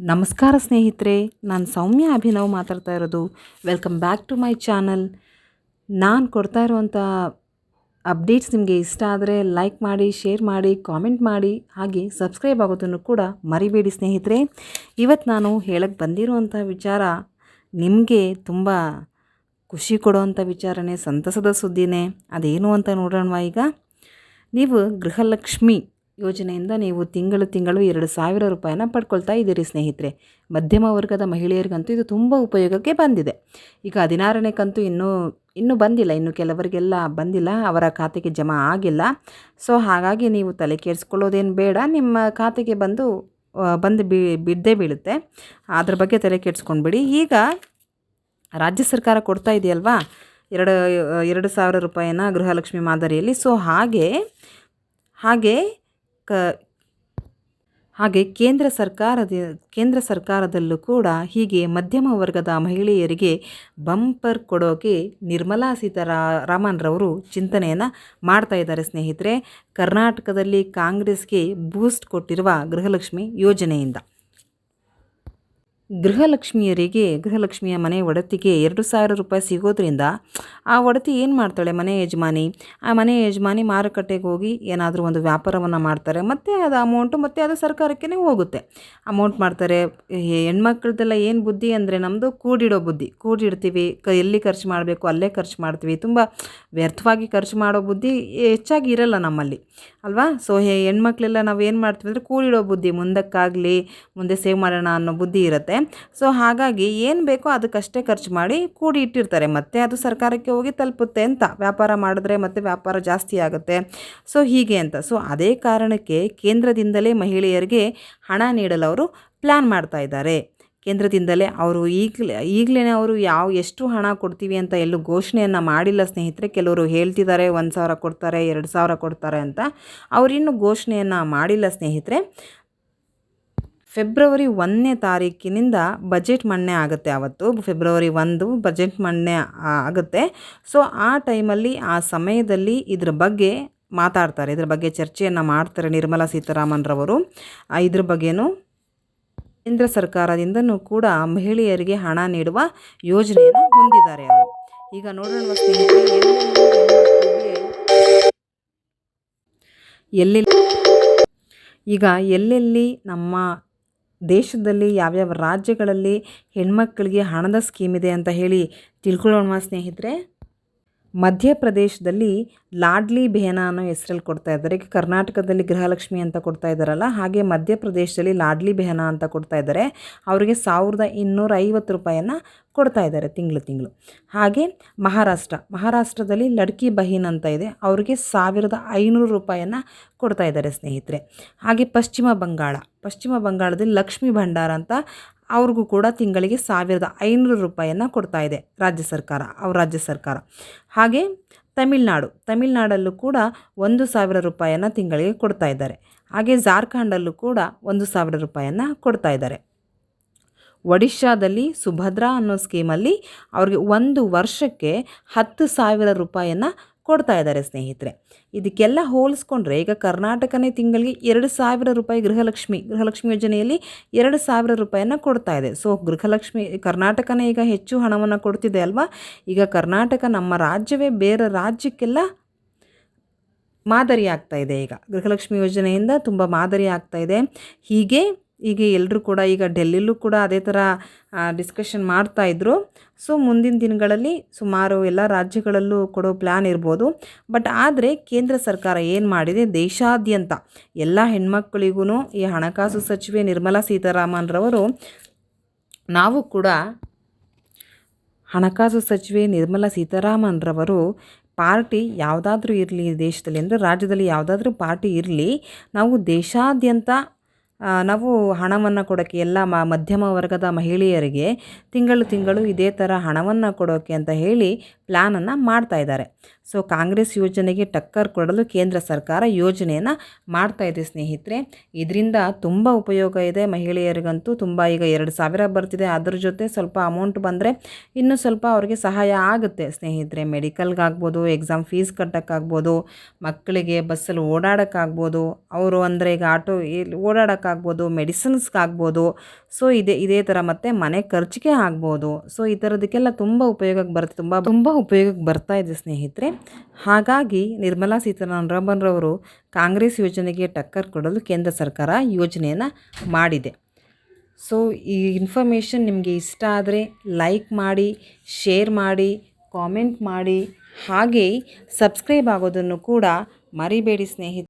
ನಮಸ್ಕಾರ ಸ್ನೇಹಿತರೆ, ನಾನು ಸೌಮ್ಯ ಅಭಿನವ್ ಮಾತಾಡ್ತಾ ಇರೋದು. Welcome back to my channel ನಾನು ಕೊಡ್ತಾ ಇರುವಂಥ ಅಪ್ಡೇಟ್ಸ್ ನಿಮಗೆ ಇಷ್ಟ ಆದರೆ ಲೈಕ್ ಮಾಡಿ ಶೇರ್ ಮಾಡಿ ಕಾಮೆಂಟ್ ಮಾಡಿ, ಹಾಗೆ ಸಬ್ಸ್ಕ್ರೈಬ್ ಆಗೋದನ್ನು ಕೂಡ ಮರಿಬೇಡಿ ಸ್ನೇಹಿತರೆ. ಇವತ್ತು ನಾನು ಹೇಳಕ್ಕೆ ಬಂದಿರುವಂಥ ವಿಚಾರ ನಿಮಗೆ ತುಂಬ ಖುಷಿ ಕೊಡುವಂಥ ವಿಚಾರನೇ, ಸಂತಸದ ಸುದ್ದಿನೇ. ಅದೇನು ಅಂತ ನೋಡೋಣವಾ ಈಗ? ನೀವು ಗೃಹಲಕ್ಷ್ಮಿ ಯೋಜನೆಯಿಂದ ನೀವು ತಿಂಗಳು ತಿಂಗಳು ಎರಡು ಸಾವಿರ ರೂಪಾಯಿನ ಪಡ್ಕೊಳ್ತಾ ಇದ್ದೀರಿ, ಸ್ನೇಹಿತರೆ. ಮಧ್ಯಮ ವರ್ಗದ ಮಹಿಳೆಯರಿಗಂತೂ ಇದು ತುಂಬ ಉಪಯೋಗಕ್ಕೆ ಬಂದಿದೆ. ಈಗ ಹದಿನಾರನೇ ಕಂತು ಇನ್ನೂ ಇನ್ನೂ ಬಂದಿಲ್ಲ. ಇನ್ನು ಕೆಲವರಿಗೆಲ್ಲ ಬಂದಿಲ್ಲ. ಅವರ ಖಾತೆಗೆ ಜಮಾ ಆಗಿಲ್ಲ. ಸೊ, ಹಾಗಾಗಿ ನೀವು ತಲೆ ಕೆಡಿಸ್ಕೊಳ್ಳೋದೇನು ಬೇಡ. ನಿಮ್ಮ ಖಾತೆಗೆ ಬಂದು ಬಂದು ಬಿ, ಬಿದ್ದೇ ಬೀಳುತ್ತೆ. ಅದ್ರ ಬಗ್ಗೆ ತಲೆ ಕೆಡಿಸ್ಕೊಂಡ್ಬಿಡಿ. ಈಗ ರಾಜ್ಯ ಸರ್ಕಾರ ಕೊಡ್ತಾ ಇದೆಯಲ್ವಾ? ಎರಡು ಎರಡು ಸಾವಿರ ರೂಪಾಯಿನ ಗೃಹಲಕ್ಷ್ಮಿ ಮಾದರಿಯಲ್ಲಿ. ಸೊ, ಹಾಗೆ ಹಾಗೆ ಕ, ಹಾಗೆ ಕೇಂದ್ರ ಸರ್ಕಾರದ, ಕೇಂದ್ರ ಸರ್ಕಾರದಲ್ಲೂ ಕೂಡ ಹೀಗೆ ಮಧ್ಯಮ ವರ್ಗದ ಮಹಿಳೆಯರಿಗೆ ಬಂಪರ್ ಕೊಡೋಕೆ ನಿರ್ಮಲಾ ಸೀತಾರಾಮನ್ರವರು ಚಿಂತನೆಯನ್ನು ಮಾಡ್ತಾ ಇದ್ದಾರೆ ಸ್ನೇಹಿತರೆ. ಕರ್ನಾಟಕದಲ್ಲಿ ಕಾಂಗ್ರೆಸ್ಗೆ ಬೂಸ್ಟ್ ಕೊಟ್ಟಿರುವ ಗೃಹಲಕ್ಷ್ಮಿ ಯೋಜನೆಯಿಂದ. ಗೃಹಲಕ್ಷ್ಮಿಯರಿಗೆ, ಗೃಹಲಕ್ಷ್ಮಿಯ ಮನೆ ಒಡತಿಗೆ ಎರಡು ಸಾವಿರ ರೂಪಾಯಿ ಸಿಗೋದ್ರಿಂದ ಆ ಒಡತಿ ಏನು ಮಾಡ್ತಾಳೆ ಮನೆ ಯಜಮಾನಿ? ಆ ಮನೆ ಯಜಮಾನಿ ಮಾರುಕಟ್ಟೆಗೆ ಹೋಗಿ ಏನಾದರೂ ಒಂದು ವ್ಯಾಪಾರವನ್ನು ಮಾಡ್ತಾರೆ. ಮತ್ತು ಅದು ಅಮೌಂಟು ಮತ್ತು ಅದು ಸರ್ಕಾರಕ್ಕೇ ಹೋಗುತ್ತೆ. ಅಮೌಂಟ್ ಮಾಡ್ತಾರೆ. ಹೆಣ್ಮಕ್ಳದೆಲ್ಲ ಏನು ಬುದ್ಧಿ ಅಂದರೆ ನಮ್ಮದು ಕೂಡಿಡೋ ಬುದ್ಧಿ. ಕೂಡಿಡ್ತೀವಿ. ಕ, ಎಲ್ಲಿ ಖರ್ಚು ಮಾಡಬೇಕು ಅಲ್ಲೇ ಖರ್ಚು ಮಾಡ್ತೀವಿ. ತುಂಬ ವ್ಯರ್ಥವಾಗಿ ಖರ್ಚು ಮಾಡೋ ಬುದ್ಧಿ ಹೆಚ್ಚಾಗಿ ಇರಲ್ಲ ನಮ್ಮಲ್ಲಿ. ಅಲ್ವಾ? ಸೊ ಹೆಣ್ಮಕ್ಳೆಲ್ಲ ನಾವು ಏನು ಮಾಡ್ತೀವಿ ಅಂದರೆ ಕೂಡಿಡೋ ಬುದ್ಧಿ. ಮುಂದಕ್ಕಾಗಲಿ, ಮುಂದೆ ಸೇವ್ ಮಾಡೋಣ ಅನ್ನೋ ಬುದ್ಧಿ ಇರುತ್ತೆ. ಸೊ ಹಾಗಾಗಿ ಏನು ಬೇಕೋ ಅದಕ್ಕಷ್ಟೇ ಖರ್ಚು ಮಾಡಿ ಕೂಡಿ ಇಟ್ಟಿರ್ತಾರೆ. ಮತ್ತೆ ಅದು ಸರ್ಕಾರಕ್ಕೆ ಹೋಗಿ ತಲುಪುತ್ತೆ ಅಂತ. ವ್ಯಾಪಾರ ಮಾಡಿದ್ರೆ ಮತ್ತೆ ವ್ಯಾಪಾರ ಜಾಸ್ತಿ ಆಗುತ್ತೆ. ಸೊ ಹೀಗೆ ಅಂತ. ಸೊ ಅದೇ ಕಾರಣಕ್ಕೆ ಕೇಂದ್ರದಿಂದಲೇ ಮಹಿಳೆಯರಿಗೆ ಹಣ ನೀಡಲು ಅವರು ಪ್ಲ್ಯಾನ್ ಮಾಡ್ತಾ ಇದ್ದಾರೆ. ಕೇಂದ್ರದಿಂದಲೇ ಅವರು ಈಗಲೇ ಈಗಲೇ ಅವರು ಯಾವ, ಎಷ್ಟು ಹಣ ಕೊಡ್ತೀವಿ ಅಂತ ಎಲ್ಲೂ ಘೋಷಣೆಯನ್ನು ಮಾಡಿಲ್ಲ ಸ್ನೇಹಿತರೆ. ಕೆಲವರು ಹೇಳ್ತಿದ್ದಾರೆ, ಒಂದು ಸಾವಿರ ಕೊಡ್ತಾರೆ, ಎರಡು ಸಾವಿರ ಕೊಡ್ತಾರೆ ಅಂತ. ಅವರಿನ್ನೂ ಘೋಷಣೆಯನ್ನು ಮಾಡಿಲ್ಲ ಸ್ನೇಹಿತರೆ. ಫೆಬ್ರವರಿ ಒಂದನೇ ತಾರೀಕಿನಿಂದ ಬಜೆಟ್ ಮಂಡನೆ ಆಗುತ್ತೆ ಆವತ್ತು. ಫೆಬ್ರವರಿ ಒಂದು ಬಜೆಟ್ ಮಂಡನೆ ಆಗುತ್ತೆ. ಸೊ ಆ ಟೈಮಲ್ಲಿ, ಆ ಸಮಯದಲ್ಲಿ ಇದ್ರ ಬಗ್ಗೆ ಮಾತಾಡ್ತಾರೆ. ಇದ್ರ ಬಗ್ಗೆ ಚರ್ಚೆಯನ್ನು ಮಾಡ್ತಾರೆ ನಿರ್ಮಲಾ ಸೀತಾರಾಮನ್ರವರು ಇದ್ರ ಬಗ್ಗೆನೂ ಕೇಂದ್ರ ಸರ್ಕಾರದಿಂದನೂ ಕೂಡ ಮಹಿಳೆಯರಿಗೆ ಹಣ ನೀಡುವ ಯೋಜನೆಯನ್ನು ಹೊಂದಿದ್ದಾರೆ ಅವರು. ಈಗ ನೋಡೋಣ ಎಲ್ಲೆಲ್ಲಿ ಈಗ ಎಲ್ಲೆಲ್ಲಿ ನಮ್ಮ ದೇಶದಲ್ಲಿ ಯಾವ್ಯಾವ ರಾಜ್ಯಗಳಲ್ಲಿ ಹೆಣ್ಮಕ್ಕಳಿಗೆ ಹಣದ ಸ್ಕೀಮ್ ಇದೆ ಅಂತ ಹೇಳಿ ತಿಳ್ಕೊಳ್ಳೋಣ ಸ್ನೇಹಿತರೆ. ಮಧ್ಯಪ್ರದೇಶದಲ್ಲಿ ಲಾಡ್ಲಿ ಬೆಹನ ಅನ್ನೋ ಹೆಸರಲ್ಲಿ ಕೊಡ್ತಾ ಇದ್ದಾರೆ. ಈಗ ಕರ್ನಾಟಕದಲ್ಲಿ ಗೃಹಲಕ್ಷ್ಮಿ ಅಂತ ಕೊಡ್ತಾ ಇದ್ದಾರಲ್ಲ, ಹಾಗೆ ಮಧ್ಯಪ್ರದೇಶದಲ್ಲಿ ಲಾಡ್ಲಿ ಬೆಹನ ಅಂತ ಕೊಡ್ತಾ ಇದ್ದಾರೆ. ಅವರಿಗೆ ಸಾವಿರದ ಇನ್ನೂರ ಐವತ್ತು ರೂಪಾಯಿಯನ್ನು ಕೊಡ್ತಾ ಇದ್ದಾರೆ ತಿಂಗಳು ತಿಂಗಳು. ಹಾಗೆ ಮಹಾರಾಷ್ಟ್ರ, ಮಹಾರಾಷ್ಟ್ರದಲ್ಲಿ ಲಡ್ಕಿ ಬಹೀನ್ ಅಂತ ಇದೆ, ಅವರಿಗೆ ಸಾವಿರದ ಐನೂರು ರೂಪಾಯಿಯನ್ನು ಕೊಡ್ತಾ ಇದ್ದಾರೆ ಸ್ನೇಹಿತರೆ. ಹಾಗೆ ಪಶ್ಚಿಮ ಬಂಗಾಳ, ಪಶ್ಚಿಮ ಬಂಗಾಳದಲ್ಲಿ ಲಕ್ಷ್ಮೀ ಭಂಡಾರ ಅಂತ ಅವ್ರಿಗೂ ಕೂಡ ತಿಂಗಳಿಗೆ ಸಾವಿರದ ಐನೂರು ರೂಪಾಯಿಯನ್ನು ಕೊಡ್ತಾ ಇದೆ ರಾಜ್ಯ ಸರ್ಕಾರ, ಅವ್ರ ರಾಜ್ಯ ಸರ್ಕಾರ. ಹಾಗೆ ತಮಿಳ್ನಾಡು, ತಮಿಳ್ನಾಡಲ್ಲೂ ಕೂಡ ಒಂದು ಸಾವಿರ ರೂಪಾಯಿಯನ್ನು ತಿಂಗಳಿಗೆ ಕೊಡ್ತಾ ಇದ್ದಾರೆ. ಹಾಗೆ ಜಾರ್ಖಂಡಲ್ಲೂ ಕೂಡ ಒಂದು ಸಾವಿರ ರೂಪಾಯಿಯನ್ನು ಕೊಡ್ತಾ ಇದ್ದಾರೆ. ಒಡಿಶಾದಲ್ಲಿ ಸುಭದ್ರಾ ಅನ್ನೋ ಸ್ಕೀಮಲ್ಲಿ ಅವ್ರಿಗೆ ಒಂದು ವರ್ಷಕ್ಕೆ ಹತ್ತು ಸಾವಿರ ರೂಪಾಯಿಯನ್ನು ಕೊಡ್ತಾ ಇದ್ದಾರೆ ಸ್ನೇಹಿತರೆ. ಇದಕ್ಕೆಲ್ಲ ಹೋಲಿಸ್ಕೊಂಡ್ರೆ ಈಗ ಕರ್ನಾಟಕನೇ ತಿಂಗಳಿಗೆ ಎರಡು ಸಾವಿರ ರೂಪಾಯಿ ಗೃಹಲಕ್ಷ್ಮಿ ಗೃಹಲಕ್ಷ್ಮಿ ಯೋಜನೆಯಲ್ಲಿ ಎರಡು ಸಾವಿರ ರೂಪಾಯಿಯನ್ನು ಕೊಡ್ತಾ ಇದೆ. ಸೊ ಗೃಹಲಕ್ಷ್ಮಿ, ಕರ್ನಾಟಕನೇ ಈಗ ಹೆಚ್ಚು ಹಣವನ್ನು ಕೊಡ್ತಿದೆ ಅಲ್ವಾ? ಈಗ ಕರ್ನಾಟಕ ನಮ್ಮ ರಾಜ್ಯವೇ ಬೇರೆ ರಾಜ್ಯಕ್ಕೆಲ್ಲ ಮಾದರಿ ಆಗ್ತಾ ಇದೆ ಈಗ. ಗೃಹಲಕ್ಷ್ಮಿ ಯೋಜನೆಯಿಂದ ತುಂಬ ಮಾದರಿ ಆಗ್ತಾ ಇದೆ. ಹೀಗೆ ಹೀಗೆ ಎಲ್ಲರೂ ಕೂಡ ಈಗ ಡೆಲ್ಲಿಲೂ ಕೂಡ ಅದೇ ಥರ ಡಿಸ್ಕಷನ್ ಮಾಡ್ತಾ ಇದ್ರು. ಸೊ ಮುಂದಿನ ದಿನಗಳಲ್ಲಿ ಸುಮಾರು ಎಲ್ಲ ರಾಜ್ಯಗಳಲ್ಲೂ ಕೊಡೋ ಪ್ಲ್ಯಾನ್ ಇರ್ಬೋದು. ಬಟ್ ಆದರೆ ಕೇಂದ್ರ ಸರ್ಕಾರ ಏನು ಮಾಡಿದೆ? ದೇಶಾದ್ಯಂತ ಎಲ್ಲ ಹೆಣ್ಮಕ್ಳಿಗೂ ಈ ಹಣಕಾಸು ಸಚಿವೆ ನಿರ್ಮಲಾ ಸೀತಾರಾಮನ್ರವರು ನಾವು ಕೂಡ ಹಣಕಾಸು ಸಚಿವೆ ನಿರ್ಮಲಾ ಸೀತಾರಾಮನ್ರವರು ಪಾರ್ಟಿ ಯಾವುದಾದ್ರೂ ಇರಲಿ ದೇಶದಲ್ಲಿ ಅಂದರೆ ರಾಜ್ಯದಲ್ಲಿ ಯಾವುದಾದ್ರೂ ಪಾರ್ಟಿ ಇರಲಿ, ನಾವು ದೇಶಾದ್ಯಂತ ನಾವು ಹಣವನ್ನು ಕೊಡೋಕ್ಕೆ ಎಲ್ಲ ಮ, ಮಧ್ಯಮ ವರ್ಗದ ಮಹಿಳೆಯರಿಗೆ ತಿಂಗಳು ತಿಂಗಳು ಇದೇ ಥರ ಹಣವನ್ನು ಕೊಡೋಕ್ಕೆ ಅಂತ ಹೇಳಿ ಪ್ಲ್ಯಾನನ್ನು ಮಾಡ್ತಾ ಇದ್ದಾರೆ. ಸೊ ಕಾಂಗ್ರೆಸ್ ಯೋಜನೆಗೆ ಟಕ್ಕರ್ ಕೊಡಲು ಕೇಂದ್ರ ಸರ್ಕಾರ ಯೋಜನೆಯನ್ನು ಮಾಡ್ತಾ ಇದೆ ಸ್ನೇಹಿತರೆ. ಇದರಿಂದ ತುಂಬ ಉಪಯೋಗ ಇದೆ ಮಹಿಳೆಯರಿಗಂತೂ. ತುಂಬ ಈಗ ಎರಡು ಸಾವಿರ ಬರ್ತಿದೆ. ಅದ್ರ ಜೊತೆ ಸ್ವಲ್ಪ ಅಮೌಂಟ್ ಬಂದರೆ ಇನ್ನೂ ಸ್ವಲ್ಪ ಅವ್ರಿಗೆ ಸಹಾಯ ಆಗುತ್ತೆ ಸ್ನೇಹಿತರೆ. ಮೆಡಿಕಲ್ಗಾಗ್ಬೋದು ಎಕ್ಸಾಮ್ ಫೀಸ್ ಕಟ್ಟೋಕ್ಕಾಗ್ಬೋದು, ಮಕ್ಕಳಿಗೆ ಬಸ್ಸಲ್ಲಿ ಓಡಾಡೋಕ್ಕಾಗ್ಬೋದು. ಅವರು ಅಂದರೆ ಈಗ ಆಟೋ, ಇಲ್ಲಿ ಓಡಾಡೋಕ್ಕಾಗ್ಬೋದು. ಮಾಡೋಕ್ಕಾಗ್ಬೋದು ಮೆಡಿಸಿನ್ಸ್ಗಾಗ್ಬೋದು, ಸೊ ಇದೇ ಇದೇ ಥರ ಮತ್ತು ಮನೆ ಖರ್ಚಿಗೆ ಆಗ್ಬೋದು. ಸೊ ಈ ಥರದಕ್ಕೆಲ್ಲ ತುಂಬ ಉಪಯೋಗಕ್ಕೆ ಬರುತ್ತೆ, ತುಂಬ ತುಂಬ ಉಪಯೋಗಕ್ಕೆ ಬರ್ತಾ ಇದೆ ಸ್ನೇಹಿತರೆ. ಹಾಗಾಗಿ ನಿರ್ಮಲಾ ಸೀತಾರಾಮನ್ರವರು ಕಾಂಗ್ರೆಸ್ ಯೋಜನೆಗೆ ಟಕ್ಕರ್ ಕೊಡಲು ಕೇಂದ್ರ ಸರ್ಕಾರ ಯೋಜನೆಯನ್ನು ಮಾಡಿದೆ. ಸೊ ಈ ಇನ್ಫಾರ್ಮೇಷನ್ ನಿಮಗೆ ಇಷ್ಟ ಆದರೆ ಲೈಕ್ ಮಾಡಿ, ಶೇರ್ ಮಾಡಿ, ಕಾಮೆಂಟ್ ಮಾಡಿ ಹಾಗೆ ಸಬ್ಸ್ಕ್ರೈಬ್ ಆಗೋದನ್ನು ಕೂಡ ಮರಿಬೇಡಿ ಸ್ನೇಹಿತರೆ.